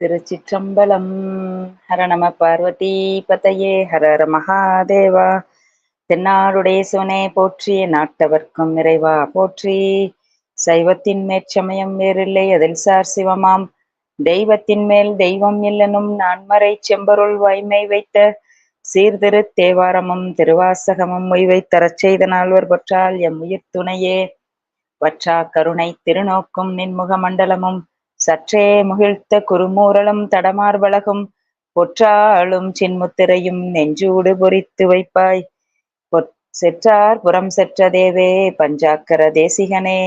திருச்சிற்றம்பலம். ஹர நம பார்வதி பதையே ஹரர மகாதேவா. தென்னாடுடைய சிவனே போற்றி நாட்டவர்க்கும் இறைவா. போற்றி. சைவத்தின் மேற்சமயம் வேறில்லை அதில் சார் சிவமாம். தெய்வத்தின் மேல் தெய்வம் இல்லனும் நான்மறை செம்பருள் வாய்மை வைத்த சீர்திரு தேவாரமும் திருவாசகமும் உய்வைத்தரச் செய்த நால்வர் பொற்றால் எம் உயிர் துணையே. வற்றா கருணை திருநோக்கும் நின்முக மண்டலமும் சற்றே முகிழ்த்த குறுமூரலும் தடமார்பலகும் பொற்றாளும் சின்முத்திரையும் நெஞ்சூடு பொறித்து வைப்பாய். செற்றார் புறம் செற்ற தேவே பஞ்சாக்கர தேசிகனே.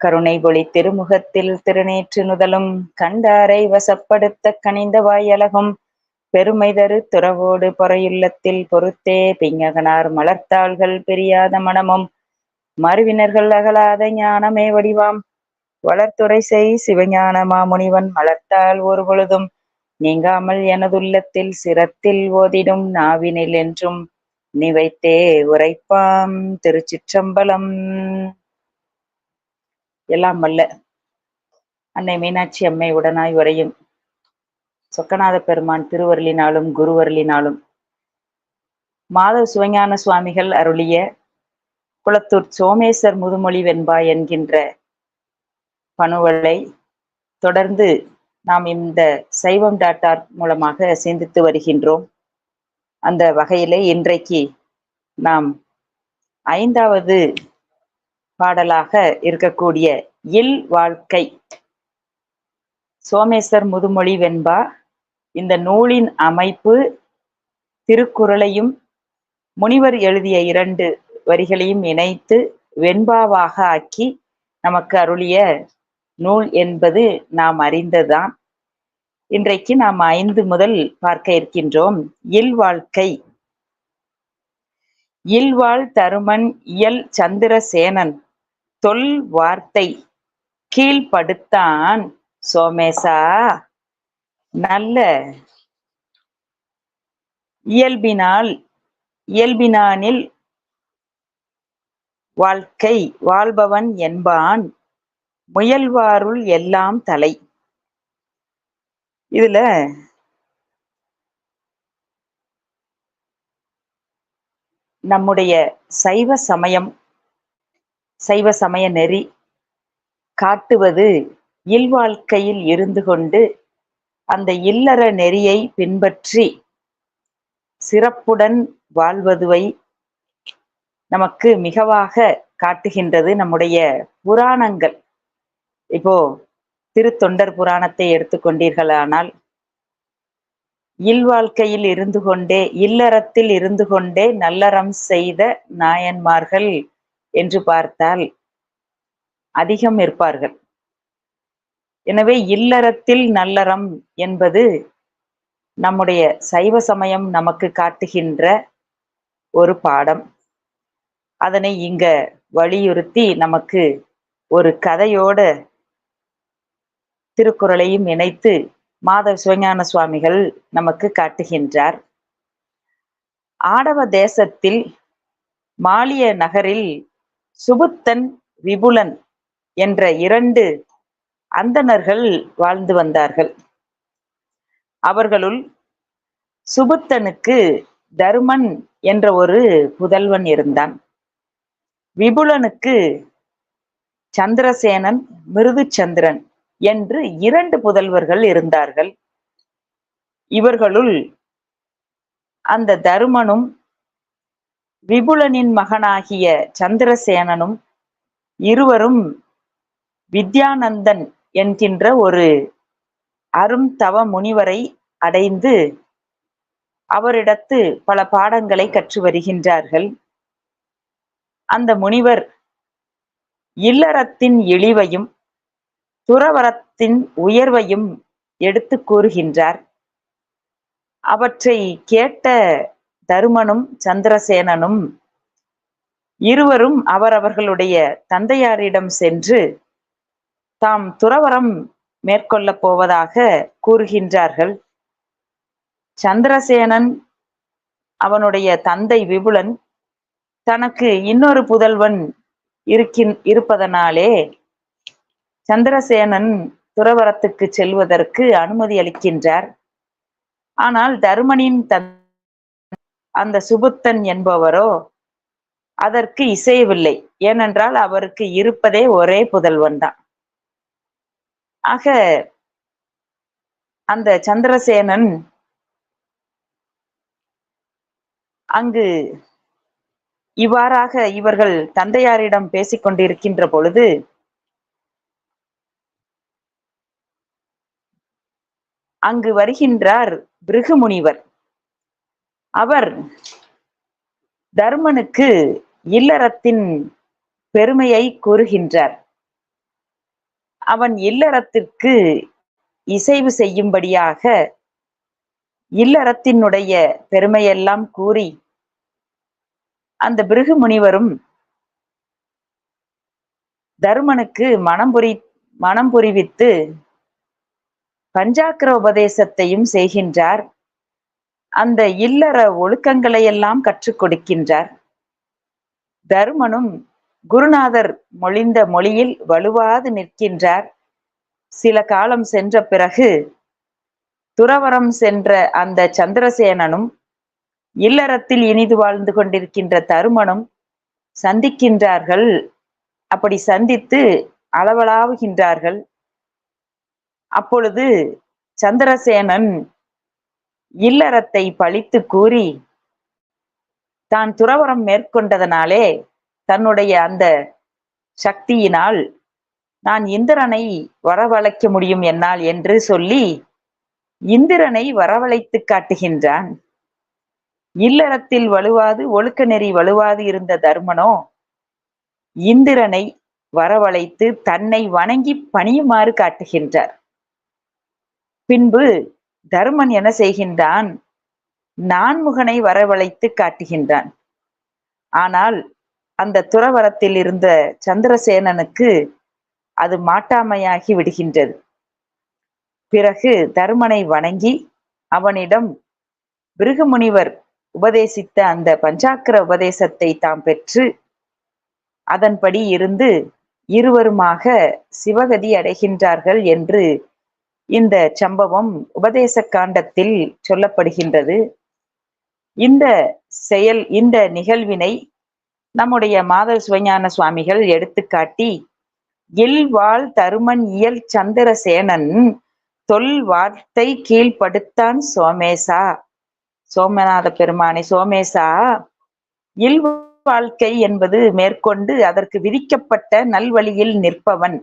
கருணை பொழி திருமுகத்தில் திருநேற்று நுதலும் கண்டாரை வசப்படுத்த கனிந்த வாயலகும் பெருமை தரு துறவோடு பொறையுள்ளத்தில் பொறுத்தே பிங்ககனார் மலர்த்தாள்கள் பிரியாத மனமும். மறுவினர்கள் அகலாத ஞானமே வடிவாம். வளர்த்துறை செய் சிவஞான மாமுனிவன் மலர்த்தால் ஒரு பொழுதும் நீங்காமல் எனதுள்ளத்தில் சிரத்தில் ஓதிடும் நாவினில் என்றும் நீ வைத்தே உரைப்பாம் திருச்சிற்றம்பலம். எல்லாம் வல்ல. அன்னை மீனாட்சி அம்மை உடனாய் உரையும் சொக்கநாத பெருமான் திருவருளினாலும் குருவருளினாலும். மாதவ சிவஞான சுவாமிகள் அருளிய குளத்தூர் சோமேசர் முதுமொழி வெண்பா என்கின்ற பணுவலை தொடர்ந்து நாம் இந்த சைவம் டாட்டார் மூலமாக சிந்தித்து வருகின்றோம். அந்த வகையிலே இன்றைக்கு நாம் ஐந்தாவது பாடலாக இருக்கக்கூடிய இல் வாழ்க்கை. சோமேஸ்வர் முதுமொழி வெண்பா இந்த நூலின் அமைப்பு திருக்குறளையும் முனிவர் எழுதிய இரண்டு வரிகளையும் இணைத்து வெண்பாவாக ஆக்கி நமக்கு அருளிய நூல் என்பது நாம் அறிந்ததுதான். இன்றைக்கு நாம் ஐந்து முதல் பார்க்க இருக்கின்றோம். இல்வாழ்க்கை இல்வாழ் தருமன் இயல் சந்திரசேனன். தொல் வார்த்தை. கீழ்படுத்தான் சோமேசா. நல்ல. இயல்பினால் இயல்பினானில் வாழ்க்கை. வாழ்பவன் என்பான். முயல்வாருள் எல்லாம் தலை. இதுல நம்முடைய சைவ சமயம் சைவ சமய நெறி காட்டுவது இல்வாழ்க்கையில் இருந்து கொண்டு அந்த இல்லற நெறியை பின்பற்றி சிறப்புடன் வாழ்வதுவை நமக்கு மிகவாக காட்டுகின்றது நம்முடைய புராணங்கள். இப்போ திருத்தொண்டர் புராணத்தை எடுத்துக்கொண்டீர்களானால் இல்வாழ்க்கையில் இருந்து கொண்டே இல்லறத்தில் இருந்து கொண்டே நல்லறம் செய்த நாயன்மார்கள் என்று பார்த்தால் அதிகம் இருப்பார்கள். எனவே இல்லறத்தில் நல்லறம் என்பது நம்முடைய சைவ சமயம் நமக்கு காட்டுகின்ற ஒரு பாடம். அதனை இங்க வலியுறுத்தி நமக்கு ஒரு கதையோட திருக்குறளையும் இணைத்து மாதவ சிவஞான சுவாமிகள் நமக்கு காட்டுகின்றார். ஆடவ தேசத்தில் மாலிய நகரில் சுபுத்தன் விபுலன் என்ற இரண்டு அந்தணர்கள் வாழ்ந்து வந்தார்கள். அவர்களுள் சுபுத்தனுக்கு தருமன் என்ற ஒரு புதல்வன் இருந்தான். விபுலனுக்கு சந்திரசேனன் மிருதுச்சந்திரன் என்று இரண்டு புதல்வர்கள் இருந்தார்கள். இவர்களுள் அந்த தருமனும் விபுலனின் மகனாகிய சந்திரசேனனும் இருவரும் வித்யானந்தன் என்கின்ற ஒரு அரும் தவ முனிவரை அடைந்து அவரிடத்து பல பாடங்களை கற்று வருகின்றார்கள். அந்த முனிவர் இல்லறத்தின் இழிவையும் துறவரத்தின் உயர்வையும் எடுத்து கூறுகின்றார். அவற்றை கேட்ட தருமனும் சந்திரசேனனும் இருவரும் அவரவர்களுடைய தந்தையாரிடம் சென்று தாம் துறவரம் மேற்கொள்ளப் போவதாக கூறுகின்றார்கள். சந்திரசேனன் அவனுடைய தந்தை விபுலன் தனக்கு இன்னொரு புதல்வன் இருக்கின் இருப்பதனாலே சந்திரசேனன் துறவரத்துக்கு செல்வதற்கு அனுமதி அளிக்கின்றார். ஆனால் தருமனின் தன் அந்த சுபுத்தன் என்பவரோ அதற்கு இசையவில்லை. ஏனென்றால் அவருக்கு இருப்பதே ஒரே புதல்வன் தான். ஆக அந்த சந்திரசேனன் அங்கு இவ்வாறாக இவர்கள் தந்தையாரிடம் பேசிக்கொண்டிருக்கின்ற பொழுது அங்கு வருகின்றார் பிருகுமுனிவர். அவர் தர்மனுக்கு இல்லறத்தின் பெருமையை கூறுகின்றார். அவன் இல்லறத்திற்கு இசைவு செய்யும்படியாக இல்லறத்தினுடைய பெருமையெல்லாம் கூறி அந்த பிருகு முனிவரும் தருமனுக்கு மனம் புரி மனம் புரிவித்து பஞ்சாக்கர உபதேசத்தையும் செய்கின்றார். அந்த இல்லற ஒழுக்கங்களையெல்லாம் கற்றுக் கொடுக்கின்றார். தருமனும் குருநாதர் மொழிந்த மொழியில் வலுவாது நிற்கின்றார். சில காலம் சென்ற பிறகு துறவரம் சென்ற அந்த சந்திரசேனனும் இல்லறத்தில் இனிது வாழ்ந்து கொண்டிருக்கின்ற தருமனும் சந்திக்கின்றார்கள். அப்படி சந்தித்து அளவலாவுகின்றார்கள். அப்பொழுது சந்திரசேனன் இல்லறத்தை பழித்து கூறி தான் துறவரம் மேற்கொண்டதனாலே தன்னுடைய அந்த சக்தியினால் நான் இந்திரனை வரவழைக்க முடியும் என்னால் என்று சொல்லி இந்திரனை வரவழைத்து காட்டுகின்றான். இல்லறத்தில் வலுவாது ஒழுக்க நெறி வலுவாது இருந்த தர்மனோ இந்திரனை வரவழைத்து தன்னை வணங்கி பணியுமாறு காட்டுகின்றார். பின்பு தருமன் என்ன செய்கின்றான்? நான்முகனை வரவழைத்து காட்டுகின்றான். ஆனால் அந்த துறவரத்தில் இருந்த சந்திரசேனனுக்கு அது மாட்டாமையாகி விடுகின்றது. பிறகு தருமனை வணங்கி அவனிடம் பிருகுமுனிவர் உபதேசித்த அந்த பஞ்சாக்கர உபதேசத்தை தாம் பெற்று அதன்படி இருந்து இருவருமாக சிவகதி அடைகின்றார்கள் என்று இந்த சம்பவம் உபதேச காண்டத்தில் சொல்லப்படுகின்றது. இந்த செயல் இந்த நிகழ்வினை நம்முடைய மாதர் சிவஞான சுவாமிகள் எடுத்துக்காட்டி இல்வாழ் தருமன் இயல் சந்திரசேனன் தொல் வார்த்தை கீழ்ப்படுத்தான் சோமேசா. சோமநாத பெருமானை சோமேசா இல் வாழ்க்கை என்பது மேற்கொண்டு அதற்கு விதிக்கப்பட்ட நல்வழியில் நிற்பவன்.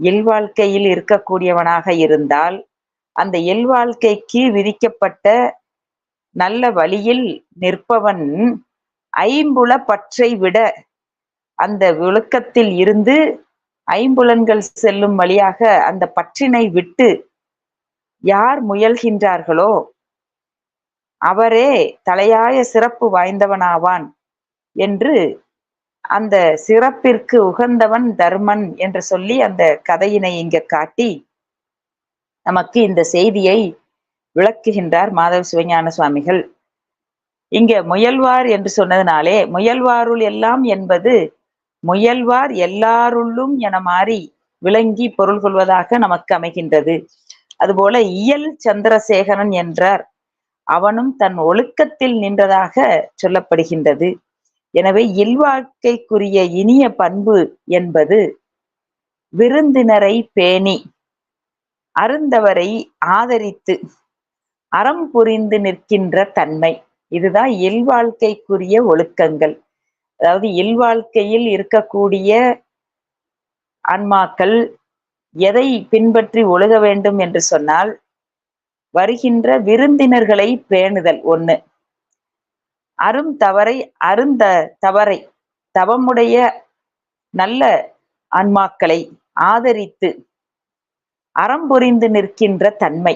இல்வாழ்க்கையில் இருக்கக்கூடியவனாக இருந்தால் அந்த இல்வாழ்க்கைக்கு விதிக்கப்பட்ட நல்ல வழியில் நிற்பவன் ஐம்புல பற்றை விட அந்த விழுக்கத்தில் இருந்து ஐம்புலன்கள் செல்லும் வழியாக அந்த பற்றினை விட்டு யார் முயல்கின்றார்களோ அவரே தலையாய சிறப்பு வாய்ந்தவனாவான் என்று அந்த சிறப்பிற்கு உகந்தவன் தர்மன் என்று சொல்லி அந்த கதையினை இங்க காட்டி நமக்கு இந்த செய்தியை விளக்குகின்றார் மாதவ சிவஞான சுவாமிகள். இங்க முயல்வார் என்று சொன்னதுனாலே முயல்வாருள் எல்லாம் என்பது முயல்வார் எல்லாருள்ளும் என மாறி விளங்கி பொருள் கொள்வதாக நமக்கு அமைகின்றது. அதுபோல இயல் சந்திரசேகரன் என்றார். அவனும் தன் ஒழுக்கத்தில் நின்றதாக சொல்லப்படுகின்றது. எனவே இல்வாழ்க்கைக்குரிய இனிய பண்பு என்பது விருந்தினரை பேணி அருந்தவரை ஆதரித்து அறம் புரிந்து நிற்கின்ற தன்மை. இதுதான் இல்வாழ்க்கைக்குரிய ஒழுக்கங்கள். அதாவது இல்வாழ்க்கையில் இருக்கக்கூடிய ஆன்மாக்கள் எதை பின்பற்றி ஒழுக வேண்டும் என்று சொன்னால் வருகின்ற விருந்தினர்களை பேணுதல் ஒன்று அரும் தவறை அருந்த தவறை தவமுடைய நல்ல ஆன்மாக்களை ஆதரித்து அறம்புரிந்து நிற்கின்ற தன்மை.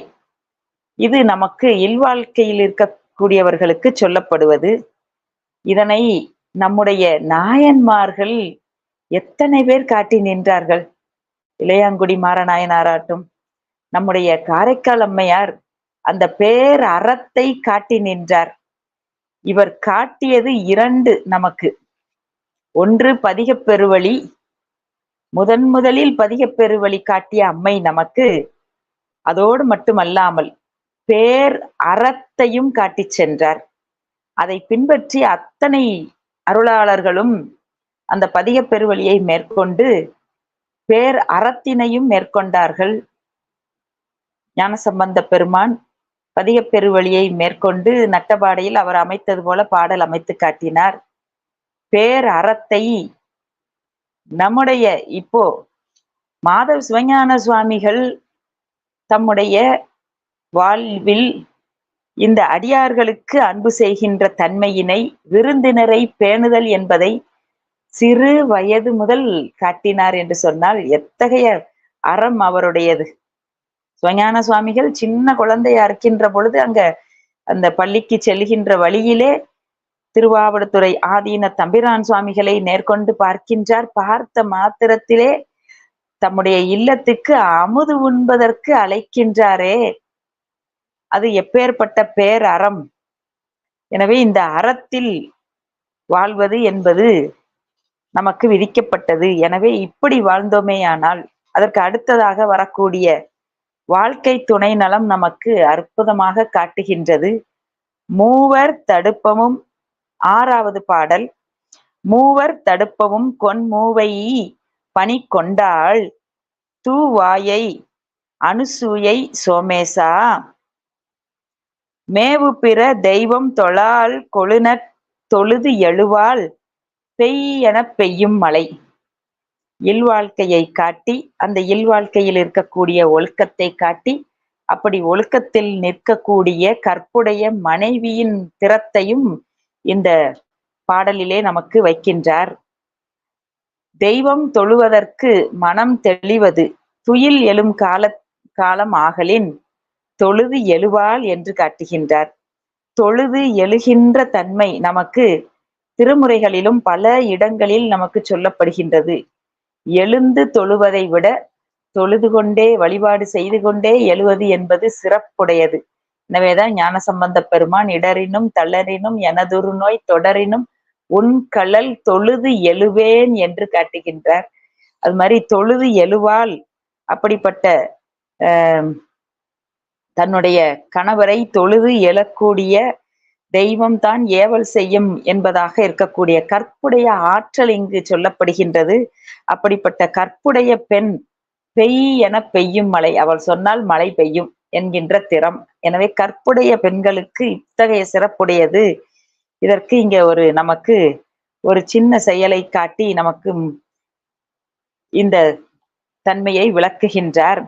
இது நமக்கு இல்வாழ்க்கையில் இருக்கக்கூடியவர்களுக்கு சொல்லப்படுவது. இதனை நம்முடைய நாயன்மார்கள் எத்தனை பேர் காட்டி நின்றார்கள்? இளையாங்குடி மாறநாயனாராட்டும் நம்முடைய காரைக்கால் அம்மையார் அந்த பேர் அறத்தை காட்டி நின்றார். இவர் காட்டியது இரண்டு நமக்கு. ஒன்று பதிகப் பெருவழி முதன் முதலில் பதிகப் பெருவழி காட்டிய அம்மை நமக்கு. அதோடு மட்டுமல்லாமல் பேர் அறத்தையும் காட்டிச் சென்றார். அதை பின்பற்றி அத்தனை அருளாளர்களும் அந்த பதிகப் பெருவழியை மேற்கொண்டு பேர் அறத்தினையும் மேற்கொண்டார்கள். ஞானசம்பந்த பெருமான் பதிகப் பெருவழியை மேற்கொண்டு நட்டபாடையில் அவர் அமைத்தது போல பாடல் அமைத்து காட்டினார். பேர் அறத்தை நம்முடைய இப்போ மாதவ சிவஞான சுவாமிகள் தம்முடைய வாழ்வில் இந்த அடியார்களுக்கு அன்பு செய்கின்ற தன்மையினை விருந்தினரை பேணுதல் என்பதை சிறு வயது முதல் காட்டினார் என்று சொன்னால் எத்தகைய அறம் அவருடையது? சுவஞான சுவாமிகள் சின்ன குழந்தையா இருக்கின்ற பொழுது அங்க அந்த பள்ளிக்கு செல்கின்ற வழியிலே திருவாவடுதுறை ஆதீன தம்பிரான் சுவாமிகளை நேர்கொண்டு பார்க்கின்றார். பார்த்த மாத்திரத்திலே தம்முடைய இல்லத்துக்கு அமுது உண்பதற்கு அழைக்கின்றாரே. அது எப்பேற்பட்ட பேர் அறம் எனவே இந்த அறத்தில் வாழ்வது என்பது நமக்கு விதிக்கப்பட்டது. எனவே இப்படி வாழ்ந்தோமேயானால் அதற்கு அடுத்ததாக வரக்கூடிய வாழ்க்கை துணை நலம் நமக்கு அற்புதமாக காட்டுகின்றது. மூவர் தடுப்பமும் ஆறாவது பாடல் மூவர் தடுப்பவும் கொன் மூவை பணி கொண்டாள் தூவாயை அனுசூயை சோமேசா மேவு பிற தெய்வம் தொழால் கொழுன தொழுது எழுவாள் பெய் என பெய்யும் மழை இல்வாழ்க்கையை காட்டி அந்த இல்வாழ்க்கையில் இருக்கக்கூடிய ஒழுக்கத்தை காட்டி அப்படி ஒழுக்கத்தில் நிற்கக்கூடிய கற்புடைய மனைவியின் திறத்தையும் இந்த பாடலிலே நமக்கு வைக்கின்றார். தெய்வம் தொழுவதற்கு மனம் தெளிவது துயில் எழும் கால காலம் ஆகலின் தொழுது எழுவாள் என்று காட்டுகின்றார். தொழுது எழுகின்ற தன்மை நமக்கு திருமுறைகளிலும் பல இடங்களில் நமக்கு சொல்லப்படுகின்றது. எழுந்து தொழுவதை விட தொழுது கொண்டே வழிபாடு செய்து கொண்டே எழுவது என்பது சிறப்புடையது. எனவேதான் ஞான சம்பந்த பெருமான் இடரினும் தளரினும் எனதொரு நோய் தொடரினும் உன் கழல் தொழுது எழுவேன் என்று காட்டுகின்றார். அது மாதிரி தொழுது எழுவால் அப்படிப்பட்ட தன்னுடைய கணவரை தொழுது எழக்கூடிய தெய்வம் தான் ஏவல் செய்யும் என்பதாக இருக்கக்கூடிய கற்புடைய ஆற்றல் இங்கு சொல்லப்படுகின்றது. அப்படிப்பட்ட கற்புடைய பெண் பெய் என பெய்யும் மழை அவள் சொன்னால் மழை பெய்யும் என்கின்ற திறம். எனவே கற்புடைய பெண்களுக்கு இத்தகைய சிறப்புடையது. இதற்கு இங்க ஒரு நமக்கு ஒரு சின்ன செயலை காட்டி நமக்கு இந்த தன்மையை விளக்குகின்றார்.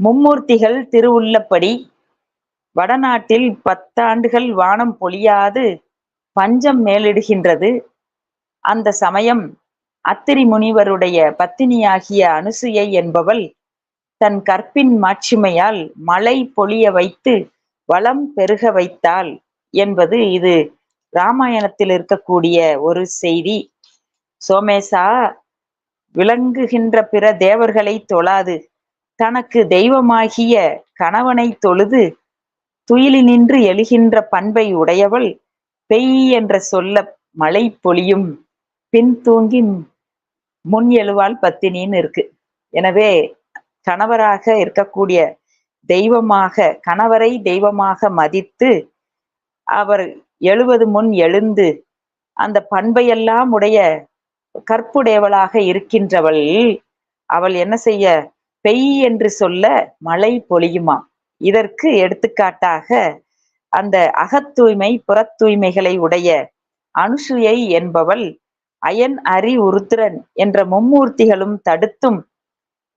மும்மூர்த்திகள் திருவுள்ளப்படி வடநாட்டில் பத்தாண்டுகள் வானம் பொழியாது பஞ்சம் மேலிடுகின்றது. அந்த சமயம் அத்திரி முனிவருடைய பத்தினியாகிய அனுசுயை என்பவள் தன் கற்பின் மாட்சிமையால் மழை பொழிய வைத்து வளம் பெருக வைத்தாள் என்பது இது ராமாயணத்தில் இருக்கக்கூடிய ஒரு செய்தி. சோமேசா விளங்குகின்ற பிற தேவர்களை தொழாது. தனக்கு தெய்வமாகிய கணவனை தொழுது துயிலினின்று எழுகின்ற பண்பை உடையவள் பெய் என்ற சொல்ல மழை பொழியும். பின் தூங்கி முன் எழுவாள் பத்தினின்னு இருக்கு. எனவே கணவராக இருக்கக்கூடிய தெய்வமாக கணவரை தெய்வமாக மதித்து அவர் எழுவது முன் எழுந்து அந்த பண்பையெல்லாம் உடைய கற்புடையவளாக இருக்கின்றவள் அவள் என்ன செய்ய? பெய் என்று சொல்ல மழை பொழியுமாம் இதற்கு எடுத்துக்காட்டாக அந்த அகத்தூய்மை புறத்தூய்மைகளை உடைய அனுசுயை என்பவள் அயன் அரி உருத்திரன் என்ற மும்மூர்த்திகளும் தடுத்தும்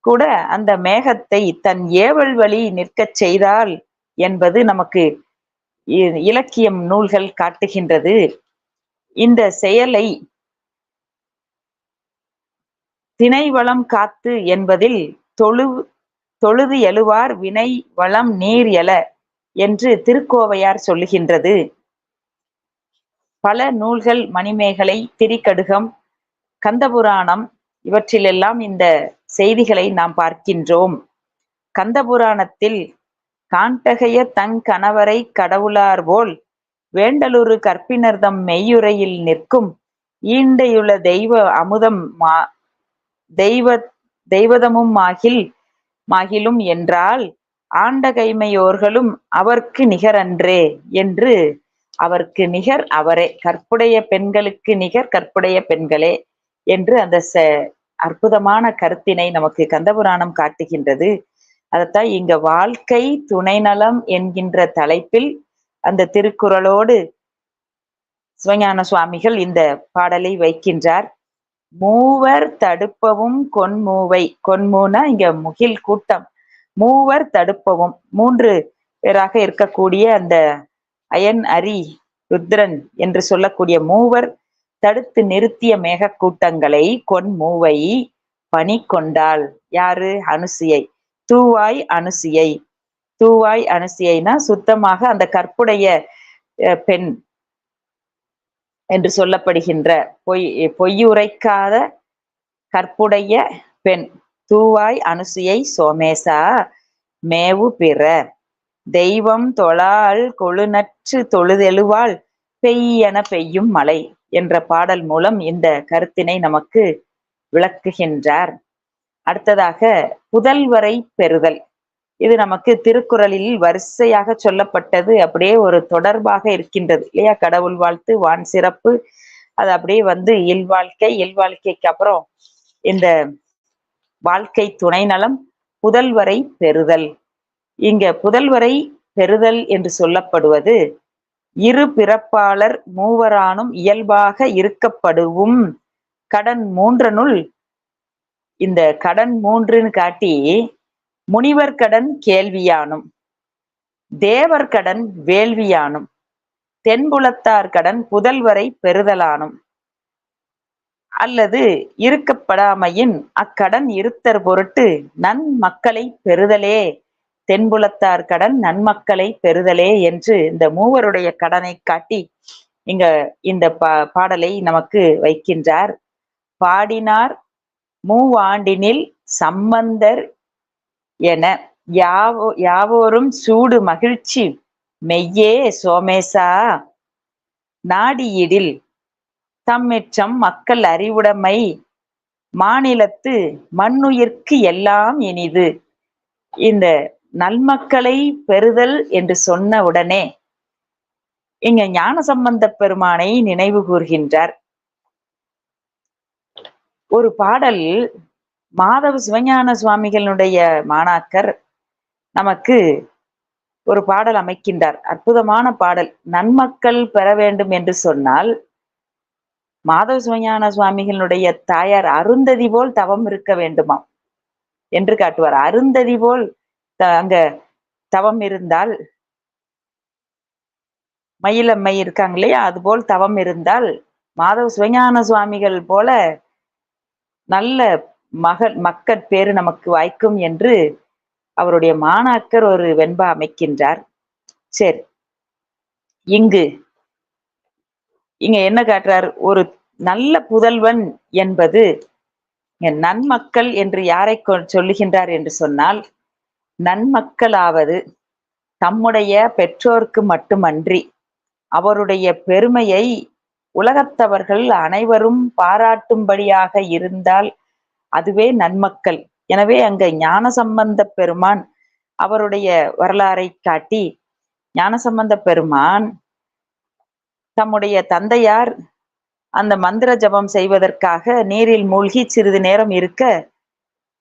கூட அந்த மேகத்தை தன் ஏவல் வழி நிற்கச் செய்தால் என்பது நமக்கு இலக்கியம் நூல்கள் காட்டுகின்றது. இந்த செயலை திணைவளம் காத்து என்பதில் தொழு தொழுது எழுவார் வினை வளம் நீர் எல என்று திருக்கோவையார் சொல்லுகின்றது. பல நூல்கள் மணிமேகலை திரிகடுகம் கந்தபுராணம் இவற்றிலெல்லாம் இந்த செய்திகளை நாம் பார்க்கின்றோம். கந்தபுராணத்தில் காண்டகைய தங் கணவரை கடவுளார் போல் வேண்டலூரு கற்பினர்தம் மெய்யுரையில் நிற்கும் ஈண்டையுள்ள தெய்வ அமுதம் மா தெய்வ தெய்வதமும் ஆகில் மகிழும் என்றால் ஆண்டகைமையோர்களும் அவர்க்கு நிகரன்றே என்று அவர்க்கு நிகர் அவரே. கற்புடைய பெண்களுக்கு நிகர் கற்புடைய பெண்களே என்று அந்த ச அற்புதமான கருத்தினை நமக்கு கந்தபுராணம் காட்டுகின்றது. அதைத்தான் இங்க வாழ்க்கை துணைநலம் என்கின்ற தலைப்பில் அந்த திருக்குறளோடு சிவஞான சுவாமிகள் இந்த பாடலை வைக்கின்றார். மூவர் தடுப்பவும் கொன்மூவை கொன்மூனா இங்க முகில் கூட்டம். மூவர் தடுப்பவும். மூன்று பேராக இருக்கக்கூடிய அந்த அயன் அரி ருத்ரன் என்று சொல்லக்கூடிய மூவர் தடுத்து நிறுத்திய மேக கூட்டங்களை கொன்மூவை பணி கொண்டாள். யாரு? அனுசியை. தூவாய் அனுசியை. தூவாய் அனுசியைனா சுத்தமாக அந்த கற்புடைய பெண் என்று சொல்லப்படுகின்ற பொய் பொய்யுரைக்காத கற்புடைய பெண். தூவாய் அனுசுயை சோமேசா மேவு பிற. தெய்வம் தொழால் கொழுநற்று தொழுதெழுவாள் பெய்யென பெய்யும் மலை என்ற பாடல் மூலம் இந்த கருத்தினை நமக்கு விளக்குகின்றார். அடுத்ததாக புதல்வரை பெறுதல். இது நமக்கு திருக்குறளில் வரிசையாக சொல்லப்பட்டது. அப்படியே ஒரு தொடர்பாக இருக்கின்றது. இல்லையா? கடவுள் வாழ்த்து வான் சிறப்பு. அது அப்படியே வந்து இல்வாழ்க்கை இல்வாழ்க்கைக்கு அப்புறம் இந்த வாழ்க்கை துணை நலம் புதல்வரை பெறுதல். இங்க புதல்வரை பெறுதல் என்று சொல்லப்படுவது இரு பிறப்பாளர் மூவரானும் இயல்பாக இருக்கப்படுவும் கடன் மூன்றனுள் இந்த கடன் மூன்றுன்னு காட்டி முனிவர் கடன் கேள்வியானும் தேவர் கடன் வேள்வியானும் தென்புலத்தார் கடன் புதல்வரை பெறுதலானும். அல்லது இருக்கப்படாமையின் அக்கடன் இருத்தர் பொருட்டு நன் மக்களை பெறுதலே தென்புலத்தார் கடன் நன்மக்களை பெறுதலே என்று இந்த மூவருடைய கடனை காட்டி இங்க இந்த பா பாடலை நமக்கு வைக்கின்றார். பாடினார் மூவாண்டினில் சம்பந்தர் என யாவோ யாவோரும் சூடு மகிழ்ச்சி. மெய்யே சோமேசா நாடியிடில் தம்மிற்றம் மக்கள் அறிவுடைமை. மாநிலத்து மண்ணுயிர்க்கு எல்லாம் இனிது. இந்த நல்மக்களை பெறுதல் என்று சொன்ன உடனே இங்க ஞான சம்பந்த பெருமானை நினைவு கூறுகின்றார் ஒரு பாடல் மாதவ சிவஞான சுவாமிகளுடைய மாணாக்கர் நமக்கு ஒரு பாடல் அமைக்கின்றார். அற்புதமான பாடல். நன்மக்கள் பெற வேண்டும் என்று சொன்னால் மாதவ சிவஞான சுவாமிகளுடைய தாயார் அருந்ததி போல் தவம் இருக்க வேண்டுமாம் என்று காட்டுவார். அருந்ததி போல் அங்க தவம் இருந்தால் மயிலம்மை இருக்காங்க இல்லையா? அது போல் தவம் இருந்தால் மாதவ சிவஞான சுவாமிகள் போல நல்ல மகள் மக்கட் பேரு நமக்கு வாய்க்கும் என்று அவருடைய மாணாக்கர் ஒரு வெண்பா அமைக்கின்றார். சரி. இங்கு இங்க என்ன காட்டுறார்? ஒரு நல்ல புதல்வன் என்பது நன்மக்கள் என்று யாரை சொல்லுகின்றார் என்று சொன்னால் நன்மக்களாவது தம்முடைய பெற்றோர்க்கு மட்டுமன்றி அவருடைய பெருமையை உலகத்தவர்கள் அனைவரும் பாராட்டும்படியாக இருந்தால் அதுவே நன்மக்கள். எனவே அங்க ஞான சம்பந்த பெருமான் அவருடைய வரலாறை காட்டி ஞான சம்பந்த பெருமான் தம்முடைய தந்தையார் அந்த மந்திர ஜபம் செய்வதற்காக நீரில் மூழ்கி சிறிது நேரம் இருக்க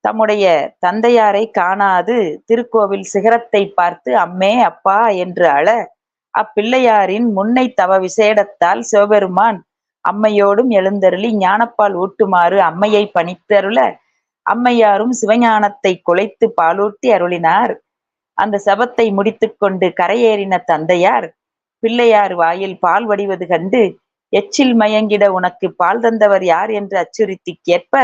தம்முடைய தந்தையாரை காணாது திருக்கோவில் சிகரத்தை பார்த்து அம்மே அப்பா என்று அழ அப்பிள்ளையாரின் முன்னை தவ விசேடத்தால் சிவபெருமான் அம்மையோடும் எழுந்தருளி ஞானப்பால் ஊட்டுமாறு அம்மையை பணித்தருள அம்மையாரும் சிவஞானத்தை குலைத்து பாலூட்டி அருளினார். அந்த சபத்தை முடித்துக்கொண்டு கரையேறின தந்தையார் பிள்ளையார் வாயில் பால் வடிவது கண்டு எச்சில் மயங்கிட உனக்கு பால் தந்தவர் யார் என்று அச்சுறுத்தி கேட்ப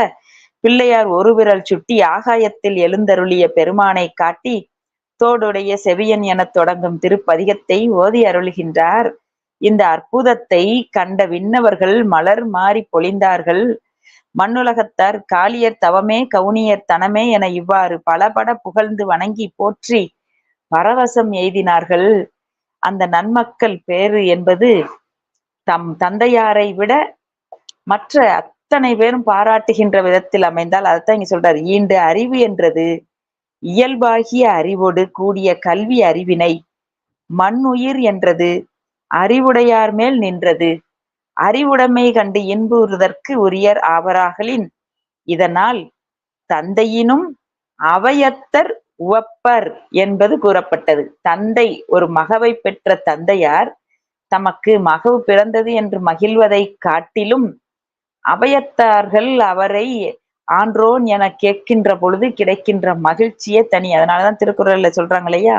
பிள்ளையார் ஒரு விரல் சுட்டி ஆகாயத்தில் எழுந்தருளிய பெருமானை காட்டி தோடுடைய செவியன் எனத் தொடங்கும் திருப்பதிகத்தை ஓதி அருள்கின்றார். இந்த அற்புதத்தை கண்ட விண்ணவர்கள் மலர் மாறி பொழிந்தார்கள். மண்ணுலகத்தார் காளியர் தவமே கவுனியர் தனமே என இவ்வாறு பலபட புகழ்ந்து வணங்கி போற்றி பரவசம் எய்தினார்கள். அந்த நன்மக்கள் பேரு என்பது தம் தந்தையாரை விட மற்ற அத்தனை பேரும் பாராட்டுகின்ற விதத்தில் அமைந்தால் அதைத்தான் இங்க சொல்றாரு. ஈண்டு அறிவு என்றது இயல்பாகிய அறிவோடு கூடிய கல்வி அறிவினை மண்ணுயிர் என்றது அறிவுடையார் மேல் நின்றது. அறிவுடைமை கண்டு இன்புறுதற்கு உரியர் ஆவராகலின். இதனால் தந்தையினும் அவையத்தர் உவப்பர் என்பது கூறப்பட்டது. தந்தை ஒரு மகவை பெற்ற தந்தையார் தமக்கு மகவு பிறந்தது என்று மகிழ்வதை காட்டிலும் அவையத்தார்கள் அவரை ஆன்றோன் என கேட்கின்ற பொழுது கிடைக்கின்ற மகிழ்ச்சியே தனி. அதனாலதான் திருக்குறள்ல சொல்றாங்க இல்லையா?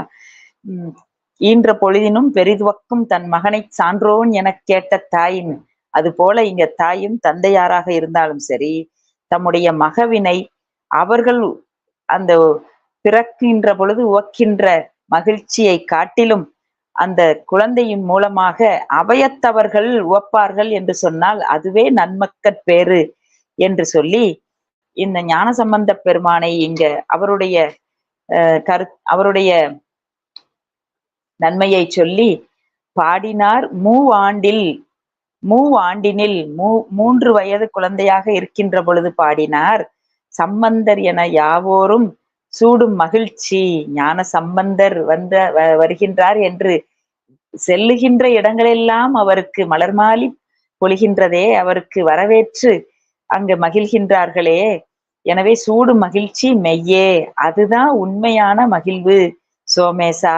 உம் ஈன்ற பொழுதினும் பெரிதுவக்கும் தன் மகனை சான்றோன் எனக் கேட்ட தாயின் அது போல இங்க தாயும் தந்தையாராக இருந்தாலும் சரி தம்முடைய மகவினை அவர்கள் அந்த பிறக்கின்ற பொழுது உவக்கின்ற மகிழ்ச்சியை காட்டிலும் அந்த குழந்தையின் மூலமாக அவையத்தவர்கள் உவப்பார்கள் என்று சொன்னால் அதுவே நன்மக்கற் பேரு என்று சொல்லி இந்த ஞான சம்பந்த பெருமானை இங்க அவருடைய கரு அவருடைய நன்மையை சொல்லி பாடினார். மூவாண்டில் மூவாண்டினில் மூ மூன்று வயது குழந்தையாக இருக்கின்ற பொழுது பாடினார். சம்பந்தர் என யாவோரும் சூடும் மகிழ்ச்சி ஞான சம்பந்தர் வந்த வருகின்றார் என்று செல்லுகின்ற இடங்களெல்லாம் அவருக்கு மலர்மாலி பொழிகின்றதே அவருக்கு வரவேற்று அங்கு மகிழ்கின்றார்களே. எனவே சூடு மகிழ்ச்சி மெய்யே அதுதான் உண்மையான மகிழ்வு. சோமேசா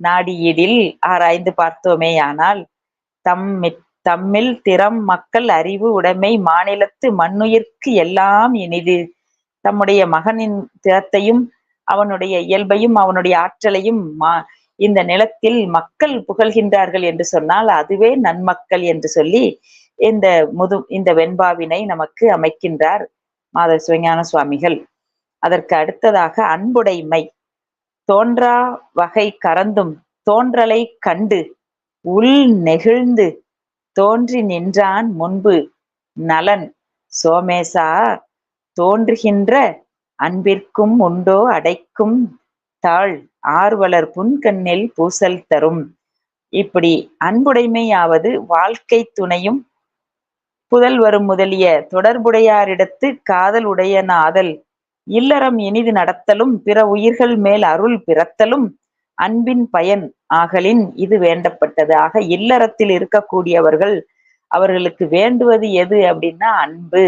நாடியிடில் ஆராய்ந்து பார்த்தோமேயானால் தம் தம்மில் திறம் மக்கள் அறிவு உடைமை மாநிலத்து மண்ணுயிர்க்கு எல்லாம் இனிது. தம்முடைய மகனின் திறத்தையும் அவனுடைய இயல்பையும் அவனுடைய ஆற்றலையும் மா இந்த நிலத்தில் மக்கள் புகழ்கின்றார்கள் என்று சொன்னால் அதுவே நன்மக்கள் என்று சொல்லி இந்த முது இந்த வெண்பாவினை நமக்கு அமைக்கின்றார் மாத சிவஞான சுவாமிகள் அதற்கு அடுத்ததாக அன்புடைமை. தோன்றா வகை கறந்தும் தோன்றலை கண்டு உள் நெகிழ்ந்து தோன்றி நின்றான் முன்பு நலன். சோமேசா தோன்றுகின்ற அன்பிற்கும் உண்டோ அடைக்கும் தாழ் ஆர்வலர் புன்கண்ணில் பூசல் தரும். இப்படி அன்புடைமையாவது வாழ்க்கை துணையும் புதல்வரும் முதலிய தொடர்புடையாரிடத்து காதல் உடைய நாதல் இல்லறம் இனிது நடத்தலும் பிற உயிர்கள் மேல் அருள் பிறத்தலும் அன்பின் பயன் ஆகலின் இது வேண்டப்பட்டது. ஆக இல்லறத்தில் இருக்கக்கூடியவர்கள் அவர்களுக்கு வேண்டுவது எது அப்படின்னா அன்பு.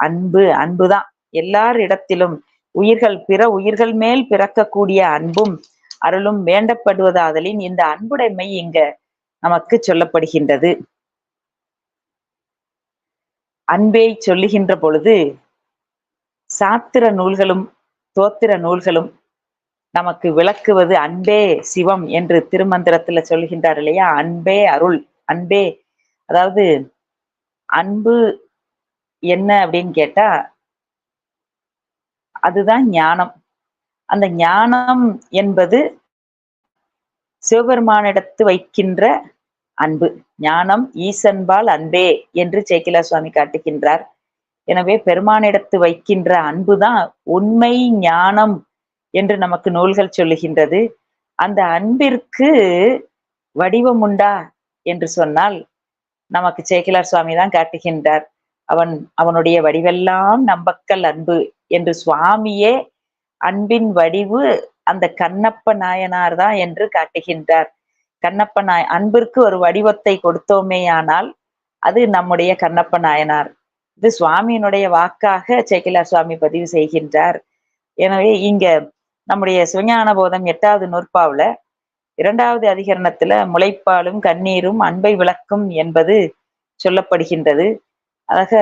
அன்பு அன்புதான். எல்லார் இடத்திலும் உயிர்கள் பிற உயிர்கள் மேல் பிறக்கக்கூடிய அன்பும் அருளும் வேண்டப்படுவதாதலின் இந்த அன்புடைமை இங்க நமக்கு சொல்லப்படுகின்றது. அன்பை சொல்லுகின்ற பொழுது சாத்திர நூல்களும் தோத்திர நூல்களும் நமக்கு விளக்குவது அன்பே சிவம் என்று திருமந்திரத்துல சொல்கின்றார் இல்லையா? அன்பே அருள் அன்பே. அதாவது அன்பு என்ன அப்படின்னு கேட்டா அதுதான் ஞானம். அந்த ஞானம் என்பது சிவபெருமானிடத்து வைக்கின்ற அன்பு. ஞானம் ஈசன்பால் அன்பே என்று சேக்கிலா சுவாமி காட்டுகின்றார். எனவே பெருமானிடத்து வைக்கின்ற அன்புதான் உண்மை ஞானம் என்று நமக்கு நூல்கள் சொல்லுகின்றது. அந்த அன்பிற்கு வடிவம் உண்டா என்று சொன்னால் நமக்கு சேக்கிலார் சுவாமி தான் காட்டுகின்றார். அவன் அவனுடைய வடிவெல்லாம் நம்பக்கல் அன்பு என்று சுவாமியே அன்பின் வடிவு அந்த கண்ணப்ப நாயனார் தான் என்று காட்டுகின்றார். கண்ணப்ப நாய் அன்பிற்கு ஒரு வடிவத்தை கொடுத்தோமேயானால் அது நம்முடைய கண்ணப்ப நாயனார். இது சுவாமியினுடைய வாக்காக சேக்கிலார் சுவாமி பதிவு செய்கின்றார். எனவே இங்க நம்முடைய சிவஞான போதம் எட்டாவது நூற்பாவுல இரண்டாவது அதிகரணத்துல முளைப்பாலும் கண்ணீரும் அன்பை விளக்கும் என்பது சொல்லப்படுகின்றது. ஆக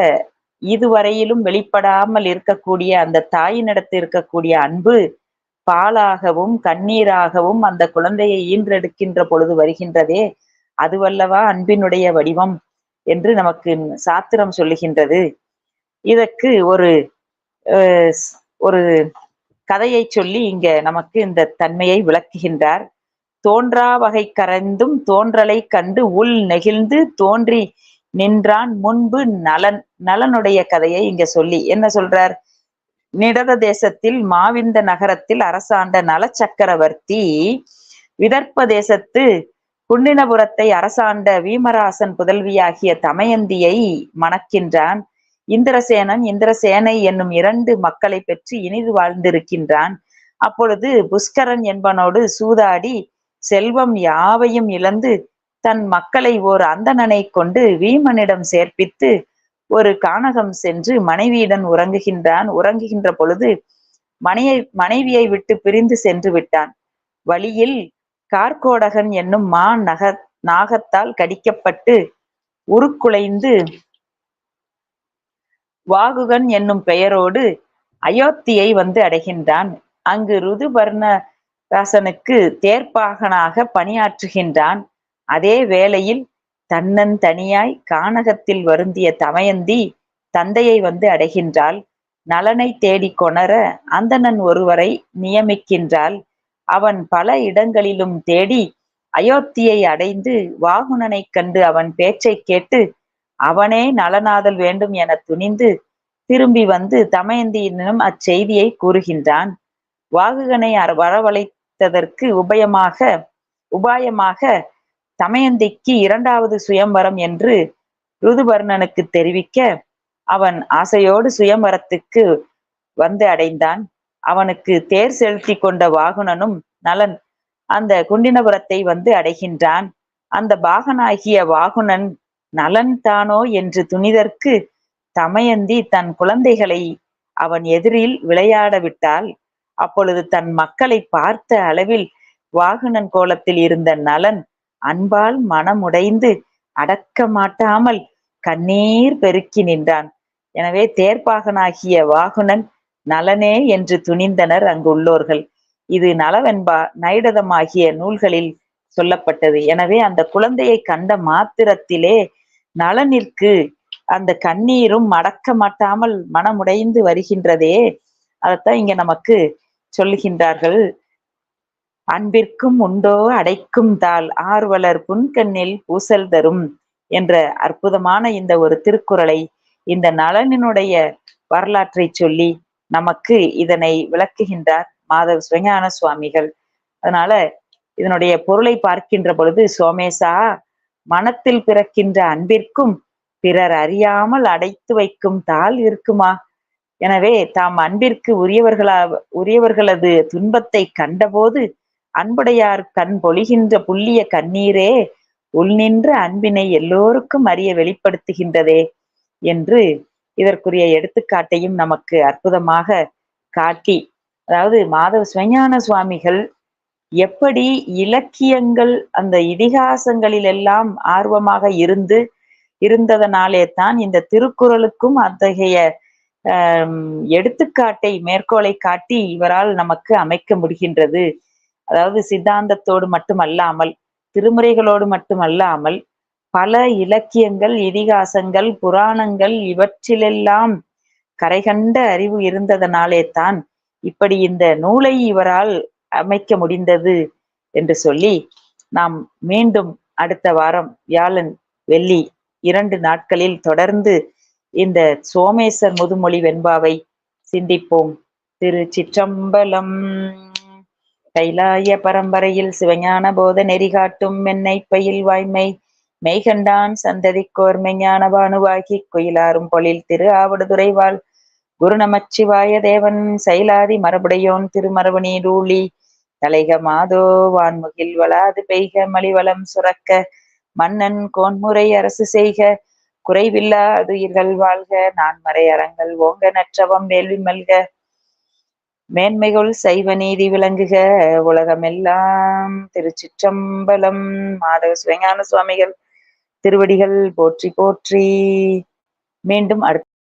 இதுவரையிலும் வெளிப்படாமல் இருக்கக்கூடிய அந்த தாயினிடத்து இருக்கக்கூடிய அன்பு பாலாகவும் கண்ணீராகவும் அந்த குழந்தையை ஈன்றெடுக்கின்ற பொழுது வருகின்றதே. அதுவல்லவா அன்பினுடைய வடிவம். என்று நமக்கு சாத்திரம் சொல்லுகின்றது. இதற்கு ஒரு ஒரு கதையை சொல்லி இங்க நமக்கு இந்த தன்மையை விளக்குகின்றார். தோன்றா வகை கரைந்தும் தோன்றலை கண்டு உள் நெகிழ்ந்து தோன்றி நின்றான் முன்பு நலன் நலனுடைய கதையை இங்க சொல்லி. என்ன சொல்றார்? நிடத தேசத்தில் மாவிந்த நகரத்தில் அரசாண்ட நல சக்கரவர்த்தி விதர்ப்ப தேசத்து குண்டினபுரத்தை அரசாண்ட வீமராசன் புதல்வியாகிய தமயந்தியை மணக்கின்றான். இந்திரசேனன் இந்திரசேனை என்னும் இரண்டு மக்களை பெற்று இனிது வாழ்ந்திருக்கின்றான். அப்பொழுது புஷ்கரன் என்பனோடு சூதாடி செல்வம் யாவையும் இழந்து தன் மக்களை ஓர் அந்தணனை கொண்டு வீமனிடம் சேர்ப்பித்து ஒரு கானகம் சென்று மனைவியுடன் உறங்குகின்றான். உறங்குகின்ற பொழுது மனையை மனைவியை விட்டு பிரிந்து சென்று விட்டான். வழியில் கார்கோடகன் என்னும் மா நக நாகத்தால் கடிக்கப்பட்டு உருக்குலைந்து வாகுகன் என்னும் பெயரோடு அயோத்தியை வந்து அடைகின்றான். அங்கு ருதுபர்ணராசனுக்கு தேர்ப்பாகனாக பணியாற்றுகின்றான். அதே வேளையில் தன்னன் தனியாய் கானகத்தில் வருந்திய தமயந்தி தந்தையை வந்து அடைகின்றாள். நலனை தேடி கொணர அந்தணன் ஒருவரை நியமிக்கின்றாள். அவன் பல இடங்களிலும் தேடி அயோத்தியை அடைந்து வாகுணனைக் கண்டு அவன் பேச்சைக் கேட்டு அவனே நலனாதல் வேண்டும் என துணிந்து திரும்பி வந்து தமயந்தியினும் அச்செய்தியை கூறுகின்றான். வாகுகனை வரவழைத்ததற்கு உபயமாக உபாயமாக தமயந்திக்கு இரண்டாவது சுயம்பரம் என்று ருதுபர்ணனுக்கு தெரிவிக்க அவன் ஆசையோடு சுயம்பரத்துக்கு வந்து அடைந்தான். அவனுக்கு தேர் செலுத்தி கொண்ட வாகுனனும் நலன் அந்த குண்டினபுரத்தை வந்து அடைகின்றான். அந்த பாகனாகிய வாகுனன் நலன் தானோ என்று துணிதற்கு தமயந்தி தன் குழந்தைகளை அவன் எதிரில் விளையாட விட்டால் அப்பொழுது தன் மக்களை பார்த்த அளவில் வாகுனன் கோலத்தில் இருந்த நலன் அன்பால் மனமுடைந்து அடக்க மாட்டாமல் கண்ணீர் பெருக்கி நின்றான். எனவே தேர்ப்பாகனாகிய வாகுனன் நலனே என்று துணிந்தனர் அங்குள்ளோர்கள். இது நலவென்பா நைடதமாகிய நூல்களில் சொல்லப்பட்டது. எனவே அந்த குழந்தையை கண்ட மாத்திரத்திலே நலனிற்கு அந்த கண்ணீரும் மடக்க மாட்டாமல் மனமுடைந்து வருகின்றதே. அதைத்தான் இங்க நமக்கு சொல்லுகின்றார்கள். அன்பிற்கும் உண்டோ அடைக்கும் தாள் ஆர்வலர் புன்கண்ணில் பூசல் தரும் என்ற அற்புதமான இந்த ஒரு திருக்குறளை இந்த நலனினுடைய வரலாற்றை சொல்லி நமக்கு இதனை விளக்குகின்றார் மாதவ சிவஞான சுவாமிகள். அதனால இதனுடைய பொருளை பார்க்கின்ற பொழுது சோமேசா மனத்தில் பிறக்கின்ற அன்பிற்கும் பிறர் அறியாமல் அடைத்து வைக்கும் தாள் இருக்குமா? எனவே தாம் அன்பிற்கு உரியவர்களா உரியவர்களது துன்பத்தை கண்டபோது அன்புடையார் கண் பொழிகின்ற புள்ளிய கண்ணீரே உள்நின்ற அன்பினை எல்லோருக்கும் அறிய வெளிப்படுத்துகின்றதே என்று இதற்குரிய எடுத்துக்காட்டையும் நமக்கு அற்புதமாக காட்டி அதாவது மாதவ சிவஞான சுவாமிகள் எப்படி இலக்கியங்கள் அந்த இதிகாசங்களில் எல்லாம் ஆர்வமாக இருந்து இருந்ததனாலே தான் இந்த திருக்குறளுக்கும் அத்தகைய எடுத்துக்காட்டை மேற்கோளை காட்டி இவரால் நமக்கு அமைக்க முடிகின்றது. அதாவது சித்தாந்தத்தோடு மட்டுமல்லாமல் திருமுறைகளோடு மட்டுமல்லாமல் பல இலக்கியங்கள் இதிகாசங்கள் புராணங்கள் இவற்றிலெல்லாம் கரைகண்ட அறிவு இருந்ததனாலே தான் இப்படி இந்த நூலை இவரால் அமைக்க முடிந்தது என்று சொல்லி நாம் மீண்டும் அடுத்த வாரம் வியாழன் வெள்ளி இரண்டு நாட்களில் தொடர்ந்து இந்த சோமேசர் முதுமொழி வெண்பாவை சிந்திப்போம். திரு சிற்றம்பலம் கைலாய பரம்பரையில் சிவஞான போத நெறிகாட்டும் மென்னை பயில் வாய்மை மெய்கண்டான் சந்ததிக்கோர் மெஞ்ஞான பானுவாகி குயிலாரும் பொழில் திரு ஆவடுதுறைவாள் குரு நமச்சிவாய தேவன் சைலாதி மரபுடையோன் திருமரபு நீரூழி தலைக மாதோ வான்முகில் வளாது பெய்க மலிவளம் சுரக்க. மன்னன் கோன்முறை அரசு செய்க. குறைவில்லா அதுயிர்கள் வாழ்க. நான் மறை அறங்கள் ஓங்க நற்றவம் வேள்வி மல்க. மேன்மைகள் சைவ நீதி விளங்குக. உலகமெல்லாம் திருச்சிற்றம்பலம். மாதவ சிவஞான சுவாமிகள். திருவடிகள் போற்றி போற்றி. மீண்டும் அடுத்த